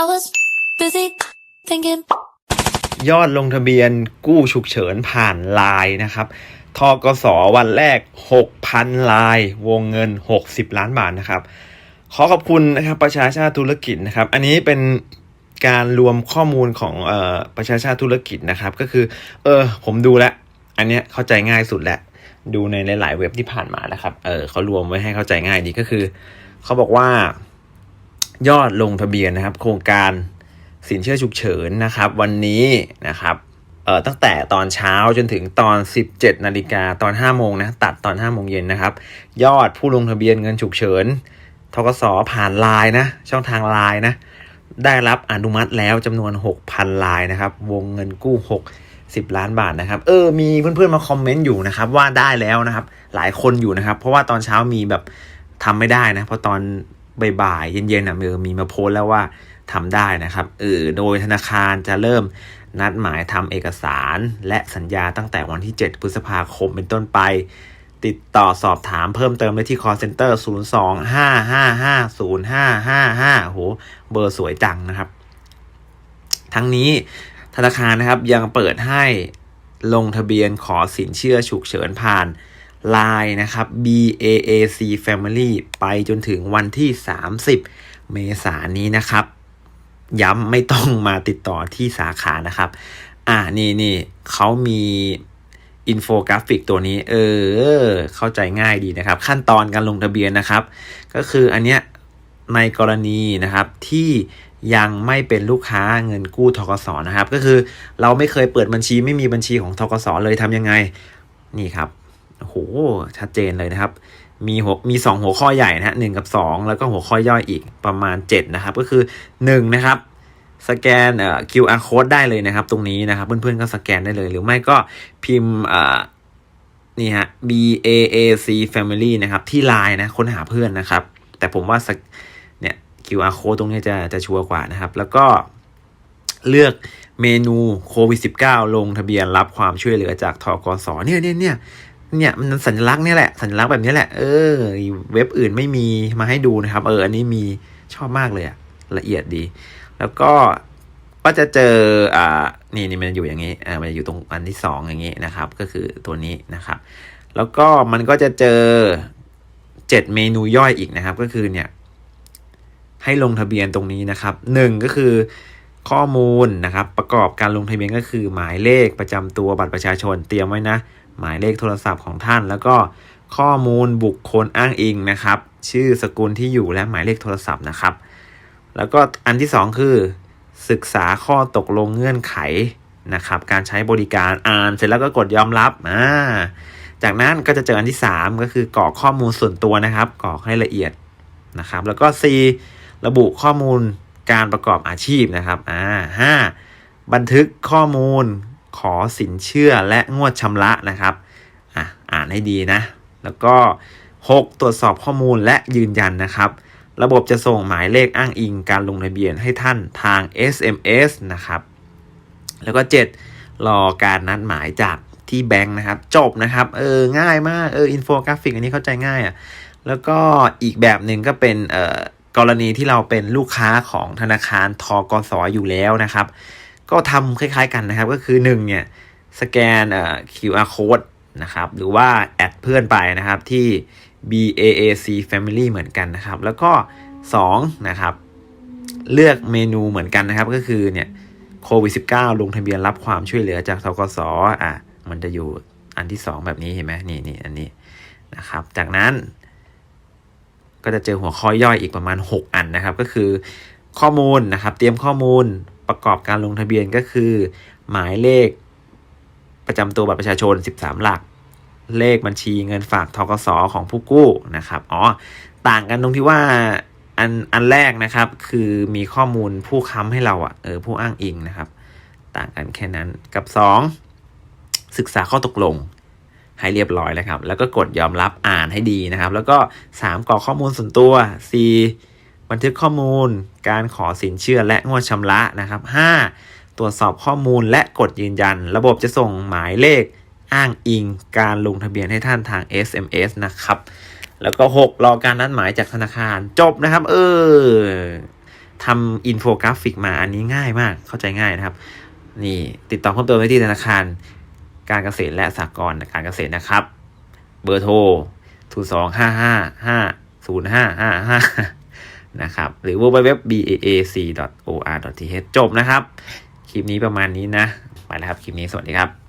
I was busy thinking. ยอดลงทะเบียนกู้ฉุกเฉินผ่านไลน์นะครับทกสวันแรก 6,000ลายวงเงิน 60 ล้านบาทนะครับ ขอขอบคุณนะครับประชาชาติธุรกิจนะครับ อันนี้เป็นการรวมข้อมูลของออประชาชาติธุรกิจนะครับ ก็คือ เออ ผมดูแลอันเนี้ยเข้าใจง่ายสุดแหละ ดูในหลาย ๆ เว็บที่ผ่านมานะครับ เออเขารวมไว้ให้เข้าใจง่ายดีก็คือ เขาบอกว่า ยอดลงทะเบียนนะครับ โครงการสินเชื่อฉุกเฉินนะครับ วันนี้นะครับเอ่อตั้งแต่ตอนเช้าจนถึงตอน 17นาฬิกาตอน5โมงนะตัดตอน5โมงเย็นนะครับ ยอดผู้ลงทะเบียนเงินฉุกเฉินทกสผ่านไลน์นะ ช่องทางไลน์นะ ได้รับอนุมัติแล้วจำนวน 6,000ลายนะครับ วงเงินกู้ 60 ล้านบาทนะครับ เออ มีเพื่อนๆมาคอมเมนต์อยู่นะครับ ว่าได้แล้วนะครับ หลายคนอยู่นะครับ เพราะว่าตอนเช้ามีแบบทำไม่ได้นะเพราะตอน บ่ายๆเย็นๆอะเออมีมาโพสแล้วว่าทำได้นะครับเออโดยธนาคารจะเริ่มนัดหมายทำเอกสาร และสัญญาตั้งแต่วันที่ 7 พฤษภาคมเป็นต้นไป ติดต่อสอบถามเพิ่มเติมได้ที่ call center 0 2 5 5 5 0 5 5 5โหเบอร์สวยจังนะครับ ทั้งนี้ธนาคารนะครับยังเปิดให้ลงทะเบียนขอสินเชื่อฉุกเฉินผ่าน Line นะครับ BAAC Family ไปจนถึงวันที่ 30 เมษายนนี้นะครับ ย้ำไม่ต้องมาติดต่อที่สาขานะครับ อ่านี่นี่เขามีอินโฟกราฟิกตัวนี้ เออ เข้าใจง่ายดีนะครับ ขั้นตอนการลงทะเบียนนะครับ ก็คืออันเนี้ยในกรณีนะครับที่ยังไม่เป็นลูกค้าเงินกู้ทกสนะครับ ก็คือเราไม่เคยเปิดบัญชีไม่มีบัญชีของทกสเลยทำยังไง นี่ครับ โอ้โหชัดเจนเลยนะครับ มีหัวมีสองหัวข้อใหญ่นะฮะหนึ่งกับสองแล้วก็หัวข้อย่อยอีกประมาณ 7 นะครับ ก็คือ 1 นะครับสแกนเอ่อ QR code ได้เลยนะครับ ตรงนี้นะครับ เพื่อนๆก็สแกนได้เลย หรือไม่ก็พิมพ์เอ่อนี่ฮะ B A A C Family นะครับ ที่ Line นะค้นหาเพื่อนนะครับ แต่ผมว่าเนี่ย QR code ตรงนี้จะจะชัวร์กว่านะครับ แล้วก็เลือกเมนูโควิด -19 ลงทะเบียนรับความช่วยเหลือจากทกสเนี่ยเนี่ยเนี่ย เนี่ยมันสัญลักษณ์เนี่ยแหละสัญลักษณ์แบบนี้แหละเออเว็บอื่นไม่มีมาให้ดูนะครับ เออ อันนี้มีชอบมากเลยอะละเอียดดี แล้วก็ก็จะเจออ่านี่นี่มันอยู่อย่างนี้อ่ามันอยู่ตรงอันที่สองอย่างนี้นะครับ ก็คือตัวนี้นะครับ แล้วก็มันก็จะเจอเจ็ดเมนูย่อยอีกนะครับ ก็คือเนี่ย ให้ลงทะเบียนตรงนี้นะครับหนึ่งก็คือข้อมูลนะครับ ประกอบการลงทะเบียนก็คือหมายเลขประจำตัวบัตรประชาชนเตรียมไว้นะ หมายเลขโทรศัพท์ของท่าน แล้วก็ข้อมูลบุคคลอ้างอิงนะครับ ชื่อสกุลที่อยู่และหมายเลขโทรศัพท์นะครับ แล้วก็อันที่สองคือ ศึกษาข้อตกลงเงื่อนไขนะครับ การใช้บริการอ่านเสร็จแล้วก็กดยอมรับอ่าจากนั้นก็จะเจออันที่ 3 ก็คือกรอกข้อมูลส่วนตัวนะครับกรอกให้ละเอียดนะครับ แล้วก็ C ระบุข้อมูลการประกอบอาชีพนะครับอ่าห้าบันทึกข้อมูล ขอสินเชื่อและงวดชำระนะครับอะอ่านให้ดีนะ แล้วก็ 6 ตรวจสอบข้อมูลและยืนยันนะครับ ระบบจะส่งหมายเลขอ้างอิงการลงทะเบียนให้ท่านทาง SMS นะครับ แล้วก็ 7 รอการนัดหมายจากที่แบงค์นะครับ จบนะครับ เออ ง่ายมาก เออ อินโฟกราฟิกอันนี้เข้าใจง่ายอะ่ะ แล้วก็อีกแบบหนึ่งก็เป็นเอ่อกรณีที่เราเป็นลูกค้าของธนาคารทกสอยู่แล้วนะครับ ก็ทำคล้ายๆกันนะครับ ก็คือ1เนี่ยสแกนเอ่อ QR code นะครับ หรือว่าแอดเพื่อนไปนะครับที่ BAAC Family เหมือนกันนะครับ แล้วก็2นะครับ เลือกเมนูเหมือนกันนะครับ ก็คือเนี่ยโควิด -19 ลงทะเบียนรับความช่วยเหลือจากทกสอะมันจะอยู่อันที่ 2 แบบนี้เห็นไหมนี่นี่อันนี้นะครับ จากนั้น ก็จะเจอหัวข้อย่อยอีกประมาณ 6 อันนะครับ ก็คือข้อมูลนะครับ เตรียมข้อมูล ประกอบการลงทะเบียนก็คือ หมายเลขประจำตัวบัตรประชาชน 13 หลัก เลขบัญชีเงินฝากทกสของผู้กู้นะครับอ๋อต่างกันตรงที่ว่าอันอันแรกนะครับคือมีข้อมูลผู้ค้ำให้เราอะ่ะเออผู้อ้างอิงนะครับ ต่างกันแค่นั้นกับ 2 ศึกษาข้อตกลงให้เรียบร้อยแล้วครับ แล้วก็กดยอมรับอ่านให้ดีนะครับ แล้วก็ 3กรอกข้อมูลส่วนตัว 4 บันทึกข้อมูล การขอสินเชื่อและงวดชำระนะครับ 5. ตรวจสอบข้อมูลและกดยืนยัน ระบบจะส่งหมายเลขอ้างอิง การลงทะเบียนให้ท่านทาง SMS นะครับ แล้วก็ 6 รอการนัดหมายจากธนาคารจบนะครับ เออทำอินโฟกราฟิกมาอันนี้ง่ายมากเข้าใจง่ายนะครับ นี่ติดต่อเพิ่มเติมได้ที่ธนาคาร การเกษตรและสหกรณ์การเกษตรนะครับ เบอร์โทร 0 2 5 5 5 0 5 5 5 นะครับ หรือ www.baac.or.th จบนะครับ คลิปนี้ประมาณนี้นะ ไปแล้วครับ คลิปนี้สวัสดีครับ